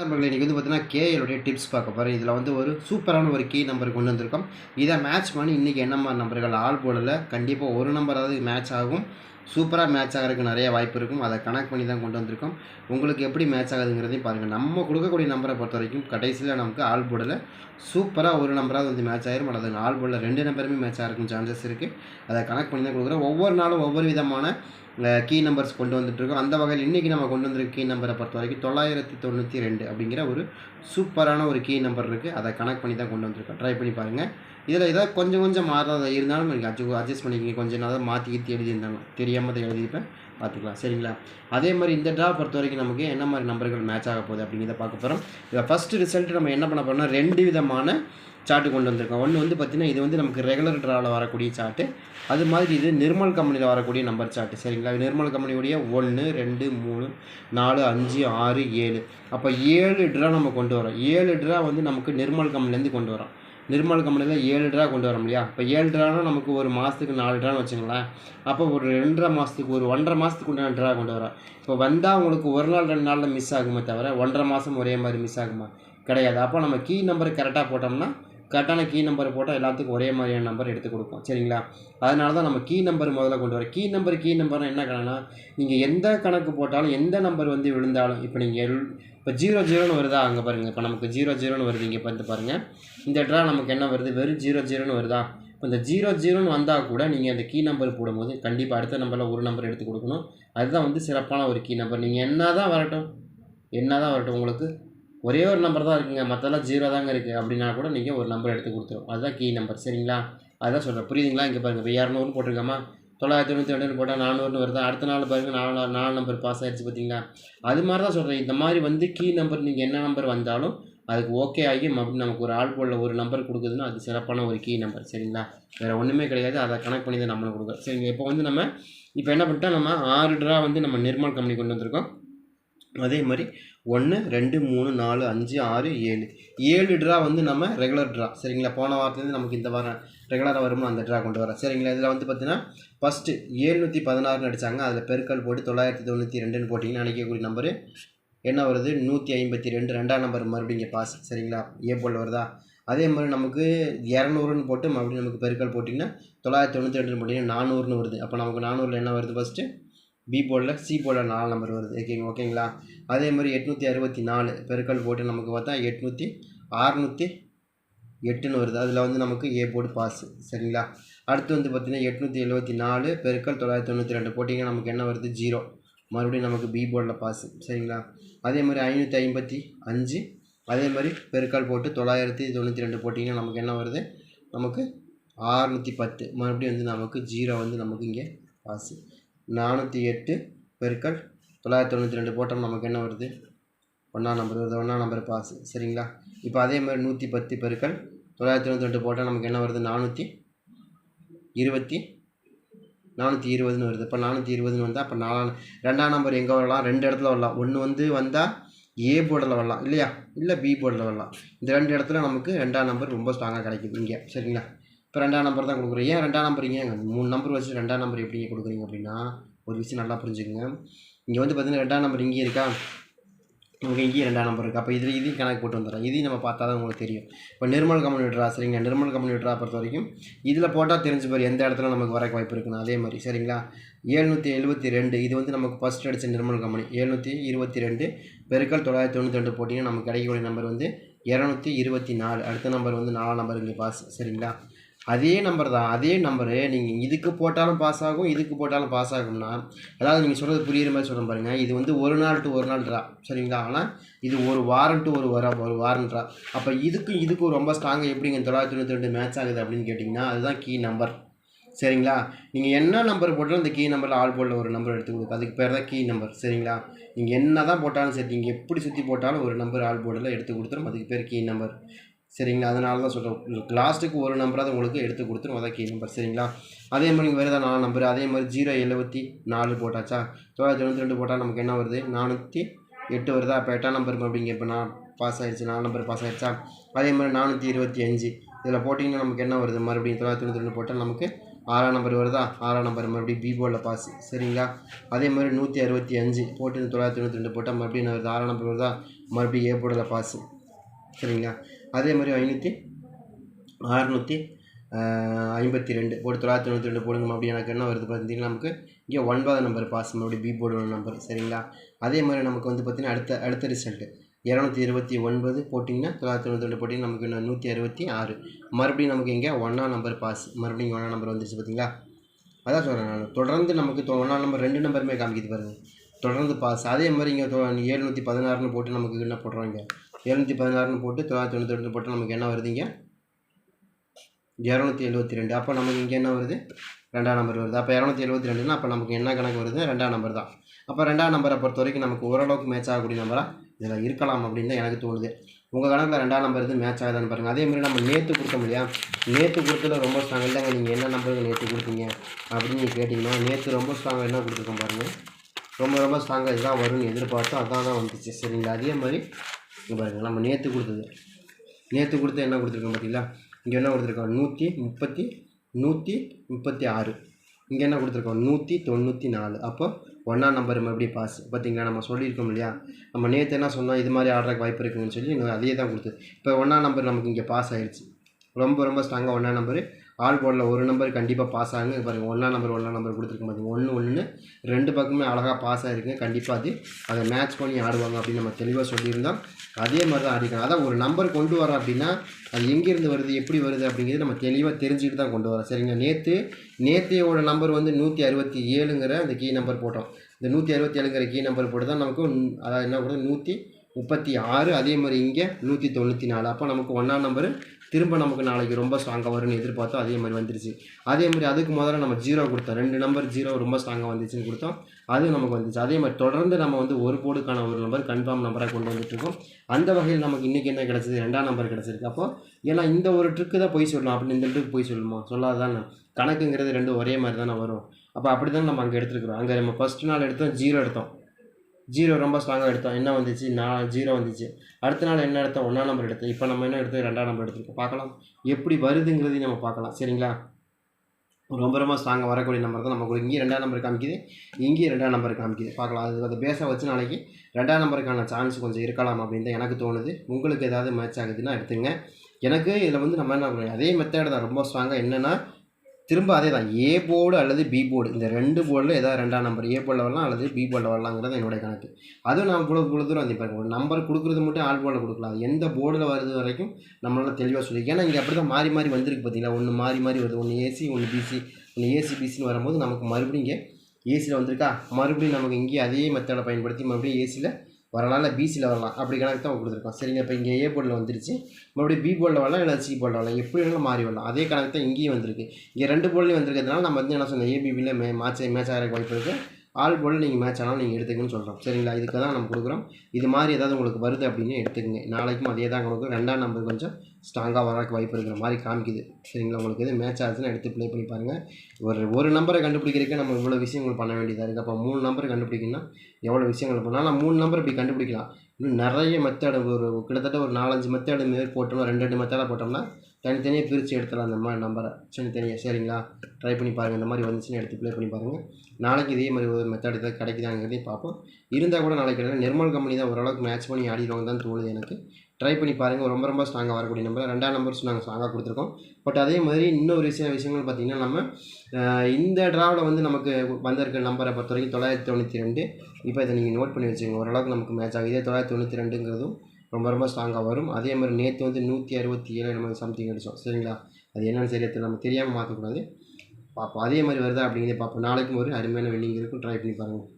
நண்பர்களே இன்றைக்கி வந்து பார்த்தீங்கன்னா கேஎலுடைய டிப்ஸ் பார்க்க போகிறேன் இதில் வந்து ஒரு சூப்பரான ஒரு கீ நம்பர் கொண்டு வந்திருக்கோம். இதை மேட்ச் பண்ணி இன்றைக்கி என்ன மாதிரி நம்பர்கள் ஆள் போடலை. கண்டிப்பாக ஒரு நம்பராவது மேட்ச் ஆகும். சூப்பராக மேட்ச் ஆகிறதுக்கு நிறைய வாய்ப்பு இருக்கும். அதை கனெக்ட் பண்ணி தான் கொண்டு வந்திருக்கோம். உங்களுக்கு எப்படி மேட்ச் ஆகுதுங்கிறதையும் பாருங்கள் நம்ம கொடுக்கக்கூடிய நம்பரை பொறுத்த வரைக்கும் கடைசியில் நமக்கு ஆள் போடல சூப்பராக ஒரு நம்பராவது வந்து மேட்ச் ஆயிரும். அல்லது ஆள் போடல ரெண்டு நம்பருமே மேட்ச் ஆகிருக்கும் சான்சஸ் இருக்குது அதை கனெக்ட் பண்ணி தான் கொடுக்குறோம். ஒவ்வொரு நாளும் ஒவ்வொரு விதமான கீ நம்பர்ஸ் கொண்டு வந்துட்டுருக்கோம் அந்த வகையில் இன்றைக்கி நம்ம கொண்டு வந்திருக்க கீ நம்பரை பொறுத்த வரைக்கும் தொள்ளாயிரத்தி தொண்ணூற்றி ரெண்டு அப்படிங்கிற ஒரு சூப்பரான ஒரு கீ நம்பர் இருக்குது அதை கனெக்ட் பண்ணி தான் கொண்டு வந்திருக்கோம். ட்ரை பண்ணி பாருங்கள் இதில் ஏதாவது கொஞ்சம் கொஞ்சம் மாறாத இருந்தாலும் நீங்கள் அட்ஜஸ்ட் அட்ஜஸ்ட் பண்ணிக்கிங்க. கொஞ்சம் நாள் மாற்றி கீத்தி எழுதியிருந்தாலும். தெரியாமல் தான் எழுதியிருப்பேன். பார்த்துக்கலாம். சரிங்களா? அதே மாதிரி இந்த ட்ரா பொறுத்த வரைக்கும் நமக்கு என்ன மாதிரி நம்பர்கள் மேட்ச் ஆக போகுது அப்படிங்கிறத பார்க்க போகிறோம் இதில் ஃபஸ்ட்டு ரிசல்ட் நம்ம என்ன பண்ண போகிறோம்னா ரெண்டு விதமான சார்ட்டு கொண்டு வந்திருக்கோம். ஒன்று வந்து பார்த்திங்கன்னா இது வந்து நமக்கு ரெகுலர் ட்ராவில் வரக்கூடிய சார்ட்டு அது மாதிரி இது நிர்மல் கம்பெனியில் வரக்கூடிய நம்பர் சார்ட்டு சரிங்களா? நிர்மல் கம்பெனியுடைய ஒன்று ரெண்டு மூணு நாலு அஞ்சு ஆறு ஏழு. அப்போ ஏழு ட்ரா நம்ம கொண்டு வரோம். ஏழு ட்ரா வந்து நமக்கு நிர்மல் கம்பெனிலேருந்து கொண்டு வரோம். நிர்மல் கம்பெனியில் ஏழு ட்ரா கொண்டு வரோம் இல்லையா இப்போ ஏழு ட்ரானா நமக்கு ஒரு மாதத்துக்கு நாலு ட்ரான்னு வச்சுங்களேன் அப்போ ஒரு ரெண்டரை மாதத்துக்கு ஒரு ஒன்றரை மாதத்துக்கு உண்டான ட்ரா கொண்டு வரோம் இப்போ வந்தால் உங்களுக்கு ஒரு நாள் ரெண்டு நாளில் மிஸ் ஆகுமே தவிர ஒன்றரை மாதம் ஒரே மாதிரி மிஸ் ஆகுமா? கிடையாது. அப்போ நம்ம கீ நம்பர் கரெக்டாக போட்டோம்னா கரெக்டான கீ நம்பர் போட்டால் எல்லாத்துக்கும் ஒரே மாதிரியான நம்பர் எடுத்து கொடுக்கும். சரிங்களா? அதனால தான் நம்ம கீ நம்பர் முதல்ல கொண்டு வரோம் கீ நம்பர் கீ நம்பர்னால் என்ன கணக்குனா நீங்கள் எந்த கணக்கு போட்டாலும் எந்த நம்பர் வந்து விழுந்தாலும் இப்போ நீங்கள் எல் இப்போ ஜீரோ ஜீரோன்னு வருதா? அங்கே பாருங்கள் இப்போ நமக்கு ஜீரோ ஜீரோன்னு வருது. இங்கே பார்த்து பாருங்கள் இந்த ட்ரா நமக்கு என்ன வருது? வெறும் ஜீரோ ஜீரோன்னு வருதா? இப்போ இந்த ஜீரோ ஜீரோன்னு வந்தால் கூட நீங்கள் அந்த கீ நம்பர் போடும்போது கண்டிப்பாக அடுத்த நம்பரில் ஒரு நம்பர் எடுத்து கொடுக்கணும். அதுதான் வந்து சிறப்பான ஒரு கீ நம்பர் நீங்கள் என்ன தான் வரட்டும் என்ன தான் வரட்டும் உங்களுக்கு? ஒரே ஒரு நம்பர் தான் இருக்குங்க. மற்றெல்லாம் ஜீரோ தாங்க இருக்குது அப்படின்னா கூட நீங்கள் ஒரு நம்பர் எடுத்து கொடுத்துரும். அதுதான் கீ நம்பர் சரிங்களா? அதுதான் சொல்கிறேன் புரியுதுங்களா? இங்கே பாருங்கள் இப்போ இரநூறுன்னு போட்டிருக்காமா? தொள்ளாயிரத்தி தொண்ணூற்றி ரெண்டுன்னு போட்டால் நானூறுன்னு வருது. அடுத்த நாள் பாருங்கள் நாலு நாலு நாலு நம்பர் பாஸ் ஆகிடுச்சு பார்த்தீங்களா அது மாதிரி தான் சொல்கிறேன் இந்த மாதிரி வந்து கீ நம்பர் நீங்கள் என்ன நம்பர் வந்தாலும் அதுக்கு ஓகே ஆகி மறுபடியும் நமக்கு ஒரு ஆள் போல ஒரு நம்பர் கொடுக்குதுன்னா அது சிறப்பான ஒரு கீ நம்பர் சரிங்களா? வேறு ஒன்றுமே கிடையாது. அதை கனெக்ட் பண்ணி தான் நம்மளுக்கு கொடுக்குறோம். சரிங்க. இப்போ வந்து நம்ம இப்போ என்ன பண்ணிட்டோம்? நம்ம ஆறு ட்ரா வந்து நம்ம நிர்மல் கம்பெனி கொண்டு வந்திருக்கோம். அதே மாதிரி ஒன்று ரெண்டு மூணு நாலு அஞ்சு ஆறு ஏழு. ஏழு ட்ரா வந்து நம்ம ரெகுலர் ட்ரா சரிங்களா? போன வாரத்துலேருந்து நமக்கு இந்த வாரம் ரெகுலராக வருமோ அந்த ட்ரா கொண்டு வரோம் சரிங்களா? இதில் வந்து பார்த்தீங்கன்னா ஃபஸ்ட்டு ஏழ்நூற்றி பதினாறுன்னு அடித்தாங்க அதில் பெருக்கல் போட்டு தொள்ளாயிரத்தி தொண்ணூற்றி ரெண்டுன்னு போட்டிங்கன்னா அடிக்கக்கூடிய நம்பரு. என்ன வருது? நூற்றி ஐம்பத்தி ரெண்டு ரெண்டாம் நம்பர் மறுபடியும் இங்கே பாஸ் சரிங்களா? ஏ போல் வருதா? அதே மாதிரி நமக்கு இரநூறுன்னு போட்டு மறுபடியும் நமக்கு பெருக்கல் போட்டிங்கன்னா தொள்ளாயிரத்தி தொண்ணூற்றி ரெண்டுன்னு போட்டிங்கன்னா நானூறுன்னு வருது. அப்போ நமக்கு நானூறில் என்ன வருது ஃபஸ்ட்டு பி போர்டில் சி போர்டில் நாலு நம்பர் வருது. ஓகேங்க ஓகேங்களா அதே மாதிரி எட்நூற்றி அறுபத்தி நாலு பெருக்கல் போட்டு நமக்கு பார்த்தா எட்நூற்றி அறுநூற்றி எட்டுன்னு வருது. அதில் வந்து நமக்கு ஏ போர்டு பாஸ் சரிங்களா? அடுத்து வந்து பார்த்திங்கன்னா எட்நூற்றி எழுபத்தி நாலு பெருக்கல் தொள்ளாயிரத்தி தொண்ணூற்றி ரெண்டு போட்டிங்கன்னா நமக்கு என்ன வருது? ஜீரோ மறுபடியும் நமக்கு பி போர்டில் பாஸ் சரிங்களா? அதே மாதிரி ஐநூற்றி ஐம்பத்தி அஞ்சு அதே மாதிரி பெருக்கால் போட்டு தொள்ளாயிரத்தி தொண்ணூற்றி ரெண்டு போட்டிங்கன்னா நமக்கு என்ன வருது? நமக்கு ஆறுநூற்றி பத்து. மறுபடியும் வந்து நமக்கு ஜீரோ வந்து நமக்கு இங்கே பாஸு நானூற்றி எட்டு பெருக்கள். தொள்ளாயிரத்தி தொண்ணூற்றி ரெண்டு போட்டோம் நமக்கு என்ன வருது? ஒன்றாம் நம்பர் வருது. ஒன்றாம் நம்பர் பாஸ் சரிங்களா? இப்போ அதே மாதிரி நூற்றி பத்து பெருக்கள். தொள்ளாயிரத்தி தொண்ணூற்றி ரெண்டு போட்டால் நமக்கு என்ன வருது? நானூற்றி இருபத்தி நானூற்றி இருபதுன்னு வருது. இப்போ நானூற்றி இருபதுன்னு வந்தால் அப்போ நாலாம் ரெண்டாம் நம்பர் எங்கே வரலாம்? ரெண்டு இடத்துல வரலாம். ஒன்று வந்து வந்தால் ஏ போர்டில் வரலாம். இல்லையா? இல்லை பி போர்டில் வரலாம். இந்த ரெண்டு இடத்துல நமக்கு ரெண்டாம் நம்பர் ரொம்ப ஸ்ட்ராங்காக கிடைக்குது இங்கே. சரிங்களா? இப்போ ரெண்டாம் நம்பர் தான் கொடுக்குறோம். ஏன் ரெண்டாம் நம்பர் ஏன்? மூணு நம்பர் வச்சு ரெண்டாம் நம்பர் எப்படி கொடுக்குறீங்க அப்படின்னா ஒரு விஷயம் நல்லா புரிஞ்சுக்கங்க. இங்கே வந்து பார்த்தீங்கன்னா ரெண்டாம் நம்பர் இங்கே இருக்கா? உங்களுக்கு இங்கேயும் ரெண்டாம் நம்பர் இருக்குது அப்போ இதில் இதையும் கணக்கு போட்டு வந்துடுறோம் இதையும் நம்ம பார்த்தா தான் உங்களுக்கு தெரியும். இப்போ நிர்மல் கம்பெனி சரிங்க. நிர்மல் கம்பெனி பொறுத்த வரைக்கும் இதில் போட்டால் தெரிஞ்சு பாரு எந்த இடத்துல நமக்கு வர வாய்ப்பு இருக்குன்னு. அதே மாதிரி சரிங்களா? ஏழ்நூற்றி எழுபத்தி ரெண்டு இது வந்து நமக்கு ஃபஸ்ட் அடித்த நிர்மல் கம்பெனி எழுநூற்றி இருபத்தி ரெண்டு பெருக்கள் தொள்ளாயிரத்தி தொண்ணூற்றி ரெண்டு போட்டிங்கன்னா நமக்கு கிடைக்கக்கூடிய நம்பர் வந்து இரநூத்தி இருபத்தி நாலு. அடுத்த நம்பர் வந்து நாலாம் நம்பர் இங்கே பாஸ் சரிங்களா? அதே நம்பர் தான். அதே நம்பரு நீங்கள் இதுக்கு போட்டாலும் பாஸ் ஆகும் இதுக்கு போட்டாலும் பாஸ் ஆகும்னா அதாவது நீங்கள் சொல்கிறது புரியுற மாதிரி சொல்ல பாருங்கள் இது வந்து ஒரு நாள் டு ஒரு நாள் ட்ரா சரிங்களா? ஆனால் இது ஒரு வாரம் டு ஒரு வர ஒரு வாரம் ட்ரா அப்போ இதுக்கும் இதுக்கும் ரொம்ப ஸ்ட்ராங்காக எப்படிங்க தொள்ளாயிரத்தி தொண்ணூற்றி ரெண்டு மேட்ச் ஆகுது அப்படின்னு கேட்டிங்கன்னா அதுதான் கீ நம்பர் சரிங்களா? நீங்கள் என்ன நம்பர் போட்டாலும் இந்த கீ நம்பரில் ஆல் போர்டில் ஒரு நம்பர் எடுத்து கொடுக்கும் அதுக்கு பேர் தான் கீ நம்பர் சரிங்களா? நீங்கள் என்ன தான் போட்டாலும் சரி நீங்கள் எப்படி சுற்றி போட்டாலும் ஒரு நம்பர் ஆல் போர்டில் எடுத்து கொடுத்துரும். அதுக்கு பேர் கீ நம்பர் சரிங்களா? அதனால தான் சொல்கிறேன் லாஸ்ட்டுக்கு ஒரு நம்பராக உங்களுக்கு எடுத்து கொடுத்துரும் அதான் கீ நம்பர் சரிங்களா? அதே மாதிரி நீங்கள் வேறு ஏதாவது நாலு நம்பர் அதே மாதிரி ஜீரோ எழுபத்தி நாலு போட்டாச்சா? தொள்ளாயிரத்தி தொண்ணூற்றி ரெண்டு போட்டால் நமக்கு என்ன வருது? நானூற்றி எட்டு வருதா? இப்போ எட்டாம் நம்பர் மறுபடியும் இப்போ நான் பாஸ் ஆகிடுச்சு நாலு நம்பர் பாஸ் ஆகிடுச்சா அதே மாதிரி நானூற்றி இருபத்தி அஞ்சு. இதில் போட்டிங்கன்னா நமக்கு என்ன வருது? மறுபடியும் தொள்ளாயிரத்தி தொண்ணூற்றி ரெண்டு போட்டால் நமக்கு ஆறாம் நம்பர் வருதா? ஆறாம் நம்பர் மறுபடியும் பி போர்டில் பாஸ் சரிங்களா? அதே மாதிரி நூற்றி அறுபத்தி அஞ்சு போட்டு தொள்ளாயிரத்தி தொண்ணூற்றி ரெண்டு போட்டால் மறுபடியும் என்ன வருது? ஆறாம் நம்பர் வருதா? மறுபடியும் ஏ போர்டில் பாஸ் சரிங்களா? அதே மாதிரி ஐநூற்றி அறுநூற்றி ஐம்பத்தி ரெண்டு போட்டு தொள்ளாயிரத்தி தொண்ணூற்றி ரெண்டு போடுங்க மறுபடியும் எனக்கு என்ன வருது பார்த்தீங்கன்னா நமக்கு இங்கே ஒன்பதாம் நம்பர் பாஸ் மறுபடியும் பி போர்டு நம்பர் சரிங்களா? அதே மாதிரி நமக்கு வந்து பார்த்திங்கன்னா அடுத்த அடுத்த ரிசல்ட்டு இரநூத்தி இருபத்தி ஒன்பது போட்டிங்கன்னா தொள்ளாயிரத்தி தொண்ணூற்றி ரெண்டு போட்டிங்கன்னா நமக்கு இன்னும் நூற்றி அறுபத்தி ஆறு. மறுபடியும் நமக்கு இங்கே ஒன்றாம் நம்பர் பாஸ் மறுபடியும் ஒன்றாம் நம்பர் வந்துருச்சு பார்த்தீங்களா? அதான் சொல்கிறேன் நான். தொடர்ந்து நமக்கு தொ- ஒன்றாம் நம்பர் ரெண்டு நம்பருமே காமிக்குது பாருங்கள் தொடர்ந்து பாஸ் அதே மாதிரி இங்கே ஏழ்நூற்றி பதினாறுன்னு போட்டு நமக்கு என்ன போடுறோம் இங்கே எழுநூற்றி பதினாறுன்னு போட்டு தொள்ளாயிரத்தி தொண்ணூற்றி ரெண்டு போட்டு நமக்கு என்ன வருதுங்க இரநூத்தி எழுபத்தி ரெண்டு. அப்போ நமக்கு இங்கே என்ன வருது? ரெண்டாம் நம்பர் வருது. அப்போ இரநூத்தி எழுபத்தி ரெண்டுன்னா அப்போ நமக்கு என்ன கணக்கு வருது? ரெண்டாம் நம்பர் தான். அப்போ ரெண்டாம் நம்பரை பொறுத்த வரைக்கும் நமக்கு ஓரளவுக்கு மேட்ச் ஆகக்கூடிய நம்பராக இதில் இருக்கலாம் அப்படின்னு தான் எனக்கு தோணுது. உங்கள் கணக்கில் ரெண்டாம் நம்பர் இது மேட்ச் ஆகுதான்னு பாருங்கள். அதே மாதிரி நம்ம நேற்று கொடுத்தோம் இல்லையா? நேற்று கொடுத்ததுல ரொம்ப ஸ்ட்ராங் இல்லைங்க. நீங்கள் என்ன நம்பருக்கு நேற்று கொடுத்தீங்க அப்படின்னு நீங்கள் கேட்டிங்கன்னா நேற்று ரொம்ப ஸ்ட்ராங்காக என்ன கொடுத்துருக்கோம் பாருங்கள். ரொம்ப ரொம்ப ஸ்ட்ராங்காக இதுதான் வரும்னு எதிர்பார்த்தோம். அதான் தான் வந்துச்சு. சரிங்களா அதே மாதிரி இங்கே பாருங்கள் நம்ம நேற்று கொடுத்தது. நேற்று கொடுத்து என்ன கொடுத்துருக்கோம் பார்த்தீங்களா இங்கே என்ன கொடுத்துருக்கோம்? நூற்றி முப்பத்தி நூற்றி முப்பத்தி ஆறு. இங்கே என்ன கொடுத்துருக்கோம்? நூற்றி தொண்ணூற்றி நாலு. அப்போ ஒன்றாம் நம்பர் மறுபடியும் பாஸ் பார்த்திங்களா நம்ம சொல்லியிருக்கோம் இல்லையா? நம்ம நேற்று என்ன சொன்னோம்? இது மாதிரி ஆடுறதுக்கு வாய்ப்பு இருக்குன்னு சொல்லி இன்னும் அதே தான் கொடுத்து இப்போ ஒன்றாம் நம்பர் நமக்கு இங்கே பாஸ் ஆகிடுச்சு ரொம்ப ரொம்ப ஸ்ட்ராங்காக ஒன்றா நம்பர் ஆல் போர்டில் ஒரு நம்பர் கண்டிப்பாக பாஸ் ஆகுங்க. பாருங்கள் ஒன்றா நம்பர் ஒன்றா நம்பர் கொடுத்துருக்க பாருங்க ஒன்று ஒன்று ரெண்டு பக்கமே அழகாக பாஸ் ஆகிருக்குங்க கண்டிப்பாக அது அதை மேட்ச் பண்ணி ஆடுவாங்க அப்படின்னு நம்ம தெளிவாக சொல்லியிருந்தோம். அதே மாதிரி தான் ஆடிக்கணும் அதான் ஒரு நம்பர் கொண்டு வரோம் அப்படின்னா அது எங்கேருந்து வருது எப்படி வருது அப்படிங்கிறது நம்ம தெளிவாக தெரிஞ்சுக்கிட்டு தான் கொண்டு வரோம் சரிங்க நேற்று நேற்றையோட நம்பர் வந்து நூற்றி அறுபத்தி ஏழுங்கிற அந்த கீ நம்பர் போட்டோம். இந்த நூற்றி அறுபத்தி ஏழுங்கிற கீ நம்பர் போட்டு தான் நமக்கு அதாவது என்ன பண்ணுறது நூற்றி முப்பத்தி ஆறு அதே மாதிரி இங்கே நூற்றி தொண்ணூற்றி நாலு. அப்போ நமக்கு ஒன்றாம் நம்பரு திரும்ப நமக்கு நாளைக்கு ரொம்ப ஸ்ட்ராங்காக வரும்னு எதிர்பார்த்தோம் அதே மாதிரி வந்துருச்சு. அதே மாதிரி அதுக்கு முதல்ல நம்ம ஜீரோ கொடுத்தோம். ரெண்டு நம்பர் ஜீரோ ரொம்ப ஸ்ட்ராங்காக வந்துச்சுன்னு கொடுத்தோம். அது நமக்கு வந்துச்சு. அதே மாதிரி தொடர்ந்து நம்ம வந்து ஒரு கோடுக்கான ஒரு நம்பர் கன்ஃபார்ம் நம்பராக கொண்டு வந்துட்டு இருக்கோம். அந்த வகையில் நமக்கு இன்றைக்கி என்ன கிடச்சிது? ரெண்டாம் நம்பர் கிடச்சிருக்கு. அப்போ ஏன்னா இந்த ஒரு ட்ரிக்கு தான் போய் சொல்லலாம் அப்படின்னு இந்த ட்ரிக் போய் சொல்லுமா சொல்லாதானே? கணக்குங்கிறது ரெண்டும் ஒரே மாதிரி தானே வரும். அப்போ அப்படி தான் நம்ம அங்கே எடுத்துருக்குறோம். அங்கே நம்ம ஃபஸ்ட் நாள் எடுத்தோம் ஜீரோ எடுத்தோம். ஜீரோ ரொம்ப ஸ்ட்ராங்காக எடுத்தோம். என்ன வந்துச்சு? நான் ஜீரோ வந்துச்சு. அடுத்த நாள் என்ன எடுத்தோம்? ஒன்றாம் நம்பர் எடுத்தோம். இப்போ நம்ம என்ன எடுத்தோம் ரெண்டாம் நம்பர் எடுத்துருக்கோம். பார்க்கலாம். எப்படி வருதுங்கிறதையும் நம்ம பார்க்கலாம். சரிங்களா? ரொம்ப ரொம்ப ஸ்ட்ராங்காக வரக்கூடிய நம்பர் தான் நமக்கு இங்கேயும் ரெண்டாம் நம்பர் காமிக்குது. இங்கேயும் ரெண்டாம் நம்பர் காமிக்குது. பார்க்கலாம். அது அதை பேச வச்சு நாளைக்கு ரெண்டாம் நம்பருக்கான சான்ஸ் கொஞ்சம் இருக்கலாம் அப்படின்னு தான் எனக்கு தோணுது. உங்களுக்கு ஏதாவது மேட்ச் ஆகுதுன்னா எடுத்துங்க. எனக்கு இதில் வந்து நம்ம என்ன பண்ணுறோம் அதே மெத்தேடு தான். ரொம்ப ஸ்ட்ராங்காக என்னென்னா திரும்ப அதே தான் ஏ போர்டு அல்லது பி போர்டு இந்த ரெண்டு போர்டில் ஏதாவது ரெண்டாம் நம்பர் ஏ போர்டில் வரலாம் அல்லது பி போர்டில் வரலாங்கிறது என்னுடைய கணக்கு. அதுவும் நான் இவ்வளோ இவ்வளோ தூரம் வந்து பாருங்க ஒரு நம்பர் கொடுக்குறது மட்டும் ஆல் போர்டில் கொடுக்கலாம். எந்த போர்டில் வருது வரைக்கும் நம்மளால தெளிவாக சொல்லி ஏன்னா இங்கே அப்படி தான் மாறி மாறி வந்திருக்கு பார்த்தீங்களா? ஒன்று மாறி மாறி வருது. ஒன்று ஏசி ஒன்று பிசி ஒன்று ஏசி பிசின்னு வரும்போது நமக்கு மறுபடியும் இங்கே ஏசியில் வந்திருக்கா? மறுபடியும் நமக்கு இங்கேயே அதே மெத்தடை பயன்படுத்தி மறுபடியும் ஏசியில் வரலாம் இல்லை பிசியில் வரலாம். அப்படி கணக்கு தான் கொடுத்துருக்கோம். சரிங்க இப்போ இங்கே ஏ போர்டில் வந்துருச்சு. மறுபடியும் பி போர்டில் வரலாம் இல்லை சி போர்டில் வரலாம். எப்படி வேணாலும் மாறி வரலாம். அதே கணக்கு தான் இங்கேயும் வந்திருக்கு. இங்கே ரெண்டு போர்ட்லேயும் வந்திருக்கிறதுனால நம்ம வந்து என்ன சொன்னோம்? ஏபிபியில் மே மேட்ச் மேட்ச் ஆகிறதுக்கு வாய்ப்பு இருக்குது ஆல் போல் நீங்கள் மேட்ச் ஆனால் நீங்கள் எடுத்துக்கணும்னு சொல்கிறோம் சரிங்களா? இதுக்கு தான் நம்ம கொடுக்குறோம். இது மாதிரி ஏதாவது உங்களுக்கு வருது அப்படின்னு எடுத்துக்கங்க. நாளைக்கும் அதே தான் கொடுக்கும் ரெண்டாம் நம்பர் கொஞ்சம் ஸ்ட்ராங்காக வரக்கு வாய்ப்பு இருக்கிற மாதிரி காமிக்குது. சரிங்களா? உங்களுக்கு எது மேட்ச் ஆச்சுன்னா எடுத்து ப்ளே பண்ணி பாருங்கள் ஒரு ஒரு நம்பரை கண்டுபிடிக்கிறதுக்கு நம்ம இவ்வளோ விஷயங்கள் பண்ண வேண்டியதாக இருக்குது அப்போ மூணு நம்பரை கண்டுபிடிக்கணும்னா எவ்வளோ விஷயங்கள் பண்ணலாம் ஆனால் மூணு நம்பர் இப்படி கண்டுபிடிக்கலாம். இன்னும் நிறைய மெத்தேடு ஒரு கிட்டத்தட்ட ஒரு நாலஞ்சு மெத்தேடு மாரி போட்டோம்னா ரெண்டு ரெண்டு மெத்தேடாக போட்டோம்னா தனித்தனியாக பிரித்து எடுத்துடலாம் அந்த மாதிரி நம்பரை தனித்தனியாக சரிங்களா? ட்ரை பண்ணி பாருங்கள் இந்த மாதிரி வந்துச்சுன்னு எடுத்து ப்ளே பண்ணி பாருங்கள் நாளைக்கு இதே மாதிரி ஒரு மெத்தட் ஏதாவது கிடைக்குதாங்கிறதையும் பார்ப்போம். இருந்தால் கூட நாளைக்கு கிடையாது நிர்மல் கம்பெனி தான் ஓரளவுக்கு மேட்ச் பண்ணி ஆடிடுவாங்க தான் தோணுது எனக்கு. ட்ரை பண்ணி பாருங்கள் ரொம்ப ரொம்ப ஸ்ட்ராங்காக வரக்கூடிய நம்பர் ரெண்டாம் நம்பர்ஸ் நாங்கள் ஸ்ட்ராங்காக கொடுத்துருக்கோம். பட் அதே மாதிரி இன்னொரு விஷயம் விஷயங்கள் பார்த்திங்கன்னா நம்ம இந்த ட்ராவில் வந்து நமக்கு வந்திருக்க நம்பரை பொறுத்த வரைக்கும் தொள்ளாயிரத்தி தொண்ணூற்றி ரெண்டு. இப்போ இதை நீங்கள் நோட் பண்ணி வச்சுக்கோங்க. ஓரளவுக்கு நமக்கு மேட்ச் ஆகுது. இதே தொள்ளாயிரத்தி தொண்ணூற்றி ரெண்டுங்கிறதும் ரொம்ப ரொம்ப ஸ்ட்ராங்காக வரும். அதே மாதிரி நேற்று வந்து நூற்றி அறுபத்தி ஏழு நம்ம சம்திங் அடித்தோம் சரிங்களா? அது என்னென்னு சரியா நம்ம தெரியாமல் மாற்றக்கூடாது பார்ப்போம் அதே மாதிரி வருதா அப்படிங்கிறத பார்ப்போம் நாளைக்கும் ஒரு அருமையான வின்னிங் இருக்கும் ட்ரை பண்ணி பாருங்கள்